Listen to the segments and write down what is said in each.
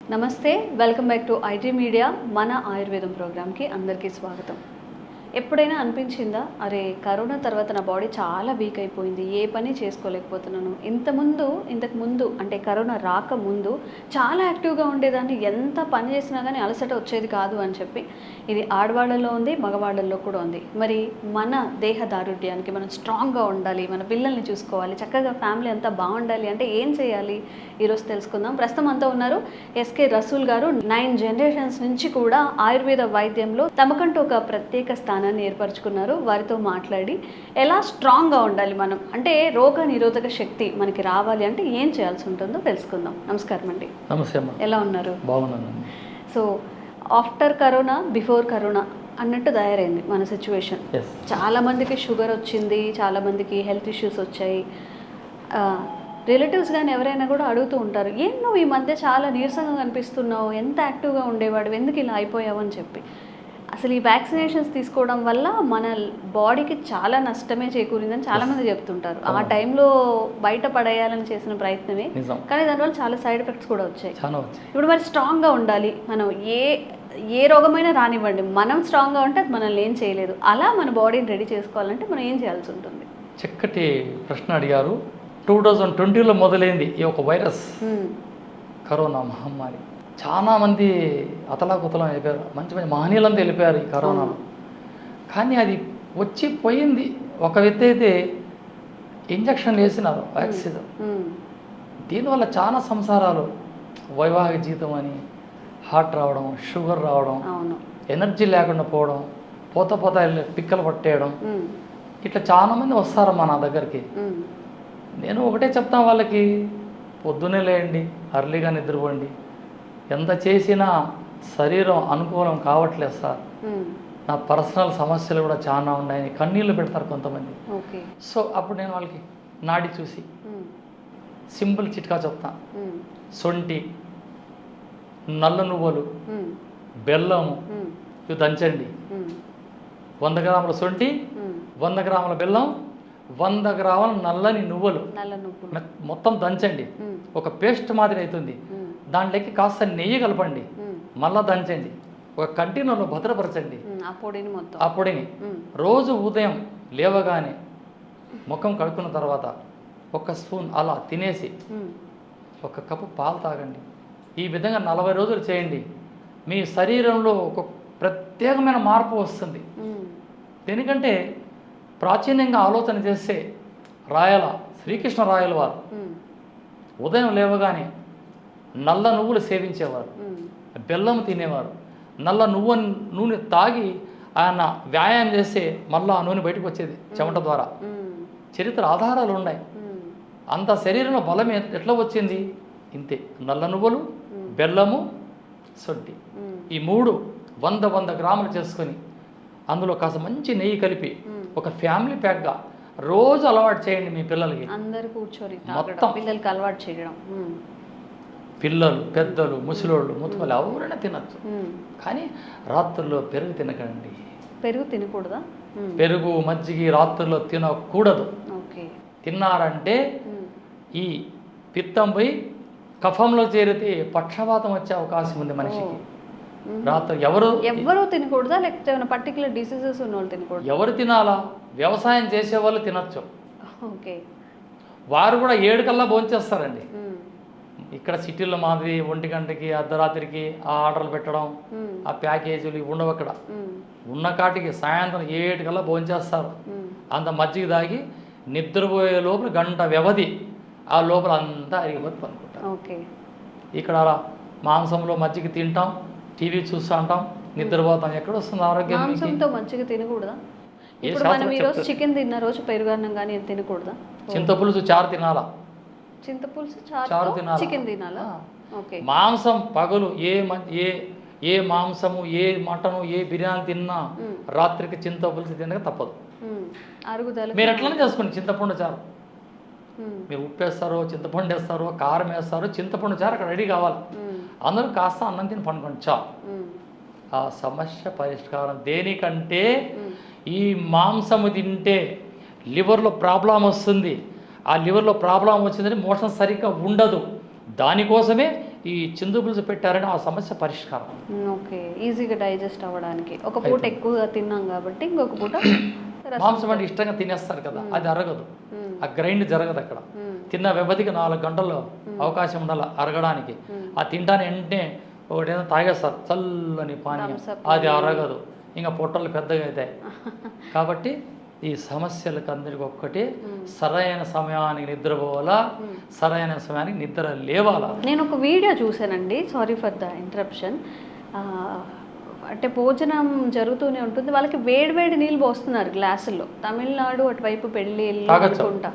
నమస్తే welcome back to IT media మన ఆయుర్వేదం ప్రోగ్రామ్కి అందరికీ స్వాగతం. ఎప్పుడైనా అనిపించిందా? అరే కరోనా తర్వాత నా బాడీ చాలా వీక్ అయిపోయింది ఏ పని చేసుకోలేకపోతున్నాను. ఇంతకుముందు ఇంతకు ముందు అంటే కరోనా రాకముందు చాలా యాక్టివ్గా ఉండేదాన్ని. ఎంత పని చేసినా కానీ అలసట వచ్చేది కాదు అని చెప్పి. ఇది ఆడవాళ్ళలో ఉంది మగవాళ్ళల్లో కూడా ఉంది. మరి మన దేహ దారుఢ్యానికి మనం స్ట్రాంగ్గా ఉండాలి మన పిల్లల్ని చూసుకోవాలి చక్కగా ఫ్యామిలీ అంతా బాగుండాలి అంటే ఏం చేయాలి? ఈరోజు తెలుసుకుందాం. ప్రస్తుతం అంతా ఉన్నారు ఎస్కే రసూల్ గారు. నైన్ జనరేషన్స్ నుంచి కూడా ఆయుర్వేద వైద్యంలో తమకంటూ ఒక ప్రత్యేక స్థానం స్థానాన్ని ఏర్పరచుకున్నారు వారితో మాట్లాడి ఎలా స్ట్రాంగ్గా ఉండాలి మనం? అంటే రోగ నిరోధక శక్తి మనకి రావాలి అంటే ఏం చేయాల్సి ఉంటుందో తెలుసుకుందాం. నమస్కారం అండి. నమస్తే ఎలా ఉన్నారు? బాగున్నాను so after corona before corona అన్నట్టు తయారైంది మన సిచ్యువేషన్. ఎస్ చాలా మందికి షుగర్ వచ్చింది చాలా మందికి హెల్త్ ఇష్యూస్ వచ్చాయి. రిలేటివ్స్ కానీ ఎవరైనా కూడా అడుగుతూ ఉంటారు ఏం నువ్వు ఈ మధ్య చాలా నీరసంగా కనిపిస్తున్నావు ఎంత యాక్టివ్గా ఉండేవాడు ఎందుకు ఇలా అయిపోయావు? అని చెప్పి. అసలు ఈ వ్యాక్సినేషన్స్ తీసుకోవడం వల్ల మన బాడీకి చాలా నష్టమే చేకూరిందని చాలా మంది చెప్తుంటారు. ఆ. టైంలో బయట పడేయాలని చేసిన ప్రయత్నమే. కానీ దానివల్ల చాలా సైడ్ ఎఫెక్ట్స్ కూడా వచ్చాయి. ఇప్పుడు మరి స్ట్రాంగ్గా ఉండాలి. మనం ఏ ఏ రోగమైనా రానివ్వండి. మనం స్ట్రాంగ్గా ఉంటే అది మనల్ని ఏం చేయలేదు. అలా మన బాడీని రెడీ చేసుకోవాలంటే మనం ఏం చేయాల్సి ఉంటుంది? చక్కటి ప్రశ్న అడిగారు. టూ థౌజండ్ ట్వంటీలో మొదలైంది ఈ ఒక వైరస్. కరోనా మహమ్మారి. చాలా మంది అతలాకుతలం అయిపోయారు. మంచి మంచి మహనీయులంతా వెళ్ళిపోయారు ఈ కరోనాలో కానీ అది వచ్చి పోయింది. ఒక వ్యక్తి అయితే ఇంజక్షన్లు వేసినారు వ్యాక్సిన్. దీనివల్ల చాలా సంసారాలు వైవాహిక జీవితం అని హార్ట్ రావడం షుగర్ రావడం ఎనర్జీ లేకుండా పోవడం పోత పోత పిక్కలు పట్టేయడం. ఇట్లా చాలా మంది వస్తారమ్మా నా దగ్గరికి. నేను ఒకటే చెప్తాను వాళ్ళకి పొద్దునే లేయండి అర్లీగా నిద్రపోండి. ఎంత చేసినా శరీరం అనుకూలం కావట్లేదు సార్ మ్మ్. నా పర్సనల్ సమస్యలు కూడా చాలా ఉన్నాయని కన్నీళ్ళు పెడతారు కొంతమంది సో అప్పుడు నేను వాళ్ళకి నాడి చూసి మ్మ్. సింపుల్ చిట్కా చెప్తా మ్మ్. సొంటి నల్ల నువ్వులు. బెల్లము. ఇవి దంచండి. వంద గ్రాముల సొంటి. వంద గ్రాముల బెల్లం వంద గ్రాముల నల్లని నువ్వులు మొత్తం దంచండి. ఒక పేస్ట్ మాదిరి అవుతుంది. దాంట్లోకి కాస్త నెయ్యి కలపండి. మళ్ళా దంచండి ఒక కంటైనర్లో భద్రపరచండి. ఆ పొడిని. రోజు ఉదయం లేవగానే ముఖం కడుక్కున్న తర్వాత ఒక స్పూన్ అలా తినేసి. ఒక కప్పు పాలు తాగండి ఈ విధంగా నలభై రోజులు చేయండి మీ శరీరంలో ఒక ప్రత్యేకమైన మార్పు వస్తుంది. ఎందుకంటే ప్రాచీనంగా ఆలోచన చేస్తే రాయల శ్రీకృష్ణ రాయల వారు. ఉదయం లేవగానే నల్ల నువ్వులు సేవించేవారు. బెల్లం తినేవారు నల్ల నువ్వు నూనె తాగి ఆయన వ్యాయామం చేస్తే మళ్ళీ ఆ నూనె బయటకు వచ్చేది చెమట ద్వారా. చరిత్ర ఆధారాలు ఉన్నాయి. అంత శరీరంలో బలం ఎట్లా వచ్చింది ఇంతే నల్ల నువ్వులు. బెల్లము సొంటి. ఈ మూడు వంద వంద గ్రాములు చేసుకొని అందులో కాస్త మంచి నెయ్యి కలిపి. ఒక ఫ్యామిలీ ప్యాక్గా రోజు అలవాటు చేయండి మీ పిల్లలకి అందరు కూర్చొని మొత్తం. పిల్లలకి అలవాటు చేయడం. పిల్లలు పెద్దలు ముసలోళ్ళు ముతుకలు ఎవరైనా తినచ్చు. కానీ రాత్రుల్లో పెరుగు తినకండి. పెరుగు తినకూడదా. పెరుగు మజ్జిగ రాత్రుల్లో తినకూడదు. తిన్నారంటే. ఈ పిత్తం పోయి కఫంలో చేరితే పక్షపాతం వచ్చే అవకాశం ఉంది మనిషికి. రాత్రి ఎవరు ఎవ్వరూ తినకూడదా? లేకపోతే పర్టికులర్ డిసీజెస్ ఉన్న వాళ్ళు తినకూడదు? ఎవరు తినాలా? వ్యవసాయం చేసే వాళ్ళు తినచ్చు వారు కూడా ఏడు కల్లా భోంచేస్తారండి. ఇక్కడ సిటీలో మాదిరి ఒంటి గంటకి అర్ధరాత్రికి ఆ ఆర్డర్లు పెట్టడం. ఆ ప్యాకేజీలు ఇవి ఉండవు అక్కడ. ఉన్న కాటికి సాయంత్రం ఏడు కల్లా భోంచేస్తారు. అంత మజ్జిగ తాగి నిద్రపోయే లోపల గంట వ్యవధి ఆ లోపల అంతా అరిగిపోతుంది అనుకుంటారు ఓకే ఇక్కడ అలా మాంసంలో మజ్జిగ తింటాం టీవీ చూస్తూ ఉంటాం నిద్రపోతాం ఎక్కడ వస్తుంది ఆరోగ్యం? మాంసంతో మంచిగా తినకూడదా ఇప్పుడు మనం ఈరోజు? చికెన్ తిన్న రోజు పెరుగన్నం కానీ తినకూడదా చింతపులుసు చారు తినాలా చింతపులుసు చారు చారు తినాలా చికెన్ తినాలా. ఓకే మాంసం పగలు ఏ ఏ ఏ మాంసము ఏ మటను ఏ బిర్యానీ తిన్నా. రాత్రికి చింతపులుసు తినక తప్పదు. అరుగుదల మీరు ఎట్లనే చేసుకోండి చింతపండు చారు. మీరు ఉప్పు వేస్తారో చింతపండు వేస్తారో కారం వేస్తారో చింతపండు చారు అక్కడ రెడీ కావాలి. అందరూ కాస్త అన్నం తిని పండుకోండి చా మ్మ్. ఆ సమస్య పరిష్కారం దేనికంటే. ఈ మాంసము తింటే లివర్లో ప్రాబ్లం వస్తుంది ఆ లివర్లో ప్రాబ్లం వచ్చిందని మోషన్ సరిగ్గా ఉండదు. దానికోసమే ఈ చిందు పులుసు పెట్టారని ఆ సమస్య పరిష్కారం. ఓకే. ఈజీగా డైజెస్ట్ అవ్వడానికి. ఒక పూట ఎక్కువగా తిన్నాం కాబట్టి ఇంకొక పూట. మాంసం అంటే ఇష్టంగా తినేస్తారు కదా అది అరగదు. ఆ గ్రైండ్ జరగదు అక్కడ. తిన్న వ్యవధికి నాలుగు గంటల్లో అవకాశం ఉండాలి అరగడానికి. ఆ తింటాన్ని వెంటనే ఒకటి ఏదో తాగేస్తారు. చల్లని పానీయం. అది అరగదు. ఇంకా పొట్టలు పెద్దగా అవుతాయి. కాబట్టి ఈ సమస్యలకు అందరికి ఒక్కటి సరైన సమయానికి నిద్రపోవాలా సరైన సమయానికి నిద్ర లేవాలా? నేను ఒక వీడియో చూశానండి సారీ ఫర్ ద ఇంటరప్షన్ అంటే భోజనం జరుగుతూనే ఉంటుంది వాళ్ళకి వేడి వేడి నీళ్ళు పోస్తున్నారు గ్లాసుల్లో. తమిళనాడు అటువైపు పెళ్ళి? అనుకుంటా.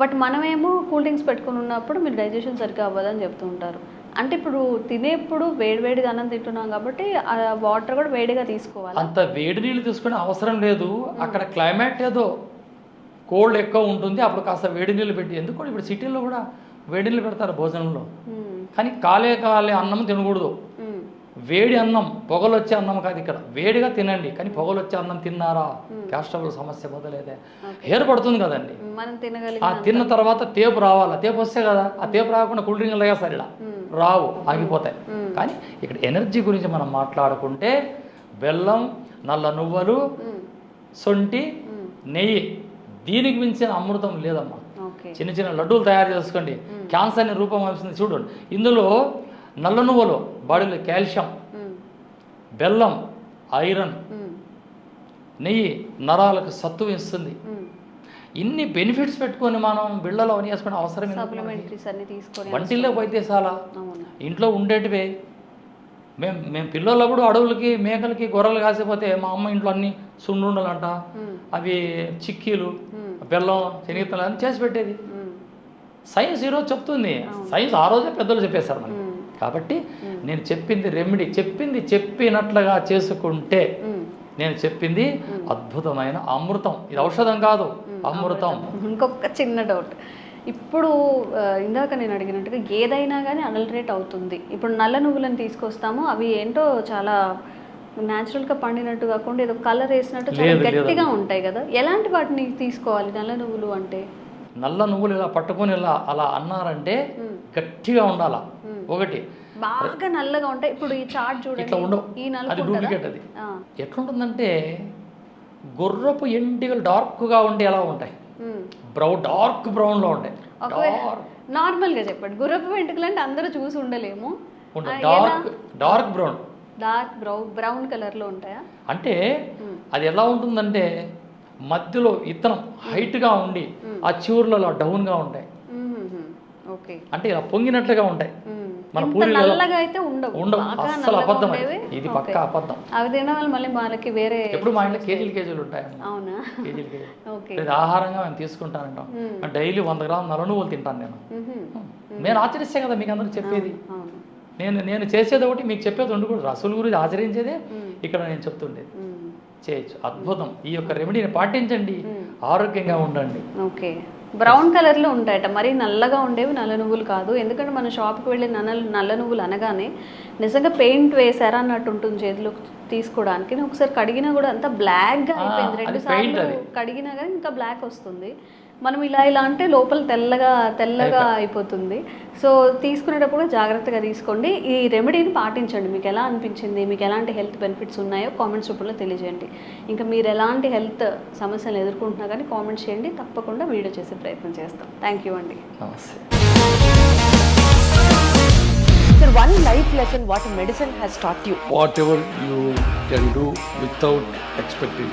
బట్ మనమేమో కూల్ డ్రింక్స్ పెట్టుకుని ఉన్నప్పుడు మీరు డైజెషన్ సరిగ్గా అవ్వదని చెప్తూ ఉంటారు. అంటే ఇప్పుడు తినేప్పుడు వేడివేడిగా అన్నం తింటున్నాం కాబట్టి ఆ వాటర్ కూడా వేడిగా తీసుకోవాలి? అంత వేడి నీళ్ళు తీసుకునే అవసరం లేదు. అక్కడ క్లైమేట్ ఏదో కోల్డ్ ఎక్కువ ఉంటుంది. అప్పుడు కాస్త వేడి నీళ్ళు పెట్టి ఎందుకు? ఇప్పుడు సిటీలో కూడా వేడి నీళ్ళు పెడతారు భోజనంలో. కానీ కాలే కాలే అన్నం తినకూడదు. వేడి అన్నం పొగలు వచ్చే అన్నం కాదు ఇక్కడ. వేడిగా తినండి కానీ పొగలు వచ్చే అన్నం తిన్నారా? క్యాస్ట్రబుల్ సమస్య మొదలైతే. ఏర్పడుతుంది కదండి. మనం ఆ తిన్న తర్వాత తేపు రావాలా? తేపు వస్తే కదా ఆ తేపు రాకుండా కూల్ డ్రింక్ లేస్తారు ఇలా. రావు ఆగిపోతాయి. కానీ ఇక్కడ ఎనర్జీ గురించి మనం మాట్లాడుకుంటే బెల్లం నల్ల నువ్వులు. సొంటి నెయ్యి. దీనికి మించిన అమృతం లేదమ్మా. చిన్న చిన్న లడ్డూలు తయారు చేసుకోండి. క్యాన్సర్ని రూపం వస్తుంది చూడండి ఇందులో నల్ల నువ్వులు బాడీలో కాల్షియం. బెల్లం ఐరన్. నెయ్యి నరాలకు సత్తు ఇస్తుంది. ఇన్ని బెనిఫిట్స్ పెట్టుకొని మనం బిళ్ళలో అని వేసుకునే అవసరం వంటిల్లో పోయితే చాలా అవును ఇంట్లో ఉండేటివే మేము మేము పిల్లలప్పుడు అడవులకి మేకలకి గొర్రెలు కాసిపోతే మా అమ్మ ఇంట్లో అన్ని మ్మ్. అవి చిక్కీలు. బెల్లం శనగతలు అని చేసి పెట్టేది. సైన్స్ ఈరోజు చెప్తుంది సైన్స్ ఆ రోజే పెద్దలు చెప్పేశారు మనకి. కాబట్టి నేను చెప్పింది రెమెడీ చెప్పింది చెప్పినట్లుగా చేసుకుంటే. నేను చెప్పింది అద్భుతమైన అమృతం. ఇది ఔషధం కాదు అమృతం. ఇంకొక చిన్న డౌట్ ఇప్పుడు ఇందాక నేను అడిగినట్టుగా ఏదైనా కానీ అడల్టరేట్ అవుతుంది. ఇప్పుడు నల్ల నువ్వులను తీసుకొస్తాము అవి ఏంటో చాలా న్యాచురల్గా పండినట్టు కాకుండా ఏదో కలర్ వేసినట్టు చాలా. గట్టిగా ఉంటాయి కదా. ఎలాంటి వాటిని తీసుకోవాలి నల్ల నువ్వులు అంటే? నల్ల నువ్వులు ఇలా పట్టుకొని ఇలా అలా అన్నారంటే. గట్టిగా ఉండాలా? ఒకటి. బాగా నల్లగా ఉంటాయి ఇప్పుడు ఈ చాట్ ఇట్లా చూడండి ఉండవు. ఈ అది డూప్లికేట్ అది. ఎట్లుంటుందంటే గుర్రపు ఎంటికలు డార్క్గా ఉండి ఎలా ఉంటాయి. బ్రౌన్ డార్క్ బ్రౌన్లో ఉంటాయి. ఒకవేళ డార్క్. నార్మల్గా చెప్పండి. గుర్రపు వెంట్రుకలు అంటే అందరూ చూసి ఉండలేము. Dark dark brown. Dark brown brown కలర్లో ఉంటాయా? అంటే. అది ఎలా ఉంటుందంటే మధ్యలో ఇత్తనం హైట్గా ఉండి ఆ చివర్లలో డౌన్గా ఉంటాయి. అంటే ఇలా పొంగినట్లుగా ఉంటాయి. మన ఇంత పూరీలు ఎలా- నల్లగా అయితే ఉండవు. ఉండవు. బాగా అస్సలు నల్లగా అబద్ధం? ఇది. పక్కా అబద్ధం. అవి తినడం వల్ల మళ్ళీ వాళ్ళకి వేరే ఎప్పుడు మా ఇంట్లో కేజీలు కేజీలు ఉంటాయి అవునా? కేజీలు కేజీలు. ఆహారంగా మేము తీసుకుంటానంటాం. డైలీ వంద గ్రాముల నల్ల నువ్వులు తింటాను నేను. నేను ఆచరిస్తే కదా మీకు అందరికి చెప్పేది. నేను నేను చేసేది ఒకటి మీకు చెప్పేది ఉండకూడదు రసూల్ గురించి ఆచరించేదే. ఇక్కడ నేను చెప్తుండేది. చేయొచ్చు. అద్భుతం. ఈ యొక్క రెమెడీని పాటించండి. ఆరోగ్యంగా ఉండండి. ఓకే. బ్రౌన్ కలర్లో ఉంటాయట. మరి నల్లగా ఉండేవి నల్ల నువ్వులు కాదు. ఎందుకంటే మన షాప్కి వెళ్ళి నల్ల నల్ల నువ్వులు అనగానే నిజంగా పెయింట్ వేసారా అన్నట్టు ఉంటుంది చేతిలో తీసుకోవడానికి. ఒకసారి కడిగినా కూడా అంత బ్లాక్గా అయిపోయింది. రెండు సార్లు. కడిగినా కానీ ఇంకా బ్లాక్ వస్తుంది. మనం ఇలా ఇలా అంటే లోపల తెల్లగా తెల్లగా అయిపోతుంది. సో తీసుకునేటప్పుడు జాగ్రత్తగా తీసుకోండి. ఈ రెమెడీని పాటించండి. మీకు ఎలా అనిపించింది? మీకు ఎలాంటి హెల్త్ బెనిఫిట్స్ ఉన్నాయో కామెంట్స్ రూపంలో తెలియజేయండి. ఇంకా మీరు ఎలాంటి హెల్త్ సమస్యలు ఎదుర్కొంటున్నా కానీ కామెంట్స్ చేయండి. తప్పకుండా వీడియో చేసే ప్రయత్నం చేస్తాం. థ్యాంక్ యూ అండి. నమస్తే. Sir, one life lesson what medicine has taught you. whatever you can do without expecting.